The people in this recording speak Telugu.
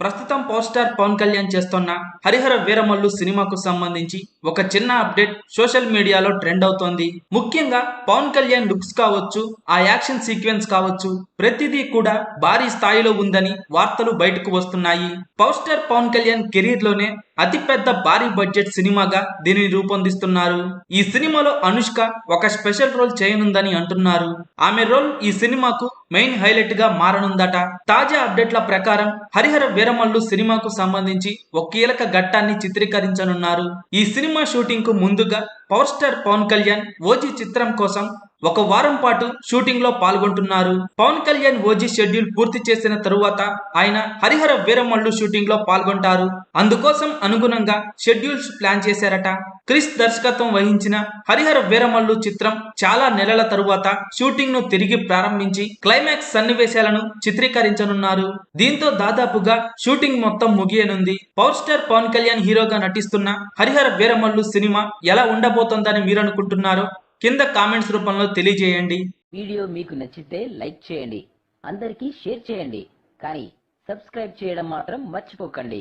ప్రస్తుతం పవర్ స్టార్ పవన్ కళ్యాణ్ చేస్తున్న హరిహర వీరమల్లు సినిమాకు సంబంధించి ఒక చిన్న అప్డేట్ సోషల్ మీడియాలో ట్రెండ్ అవుతోంది. ముఖ్యంగా పవన్ కళ్యాణ్ లుక్స్ కావచ్చు ఆ యాక్షన్ సీక్వెన్స్ కావచ్చు ప్రతిదీ కూడా భారీ స్థాయిలో ఉందని వార్తలు బయటకు వస్తున్నాయి. పవర్ స్టార్ పవన్ కళ్యాణ్ కెరీర్లోనే అతిపెద్ద భారీ బడ్జెట్ సినిమాగా దీనిని రూపొందిస్తున్నారు. ఈ సినిమాలో అనుష్క ఒక స్పెషల్ రోల్ చేయనుందని అంటున్నారు. ఆమె రోల్ ఈ సినిమాకు మెయిన్ హైలైట్గా మారనుందట. తాజా అప్డేట్ల ప్రకారం హరిహర వీరమల్లు సినిమాకు సంబంధించి ఒక కీలక ఘట్టాన్ని చిత్రీకరించనున్నారు. ఈ సినిమా షూటింగ్కు ముందుగా power star Pawan Kalyan OG చిత్రం కోసం ఒక వారం పాటు షూటింగ్లో పాల్గొంటున్నారు. పవన్ కళ్యాణ్ ఓజీ షెడ్యూల్ పూర్తి చేసిన తరువాత ఆయన హరిహర వీరమల్లు షూటింగ్లో పాల్గొంటారు. అందుకోసం అనుగుణంగా షెడ్యూల్స్ ప్లాన్ చేశారట. క్రిస్ దర్శకత్వం వహించిన హరిహర వీరమల్లు చిత్రం చాలా నెలల తరువాత షూటింగ్ను తిరిగి ప్రారంభించి క్లైమాక్స్ సన్నివేశాలను చిత్రీకరించనున్నారు. దీంతో దాదాపుగా షూటింగ్ మొత్తం ముగియనుంది. పవర్ స్టార్ పవన్ కళ్యాణ్ హీరోగా నటిస్తున్న హరిహర వీరమల్లు సినిమా ఎలా ఉండబో అర్థమవుతుందని మీరు అనుకుంటున్నారు కింద కామెంట్స్ రూపంలో తెలియజేయండి. వీడియో మీకు నచ్చితే లైక్ చేయండి అందరికీ షేర్ చేయండి కానీ సబ్స్క్రైబ్ చేయడం మాత్రం మర్చిపోకండి.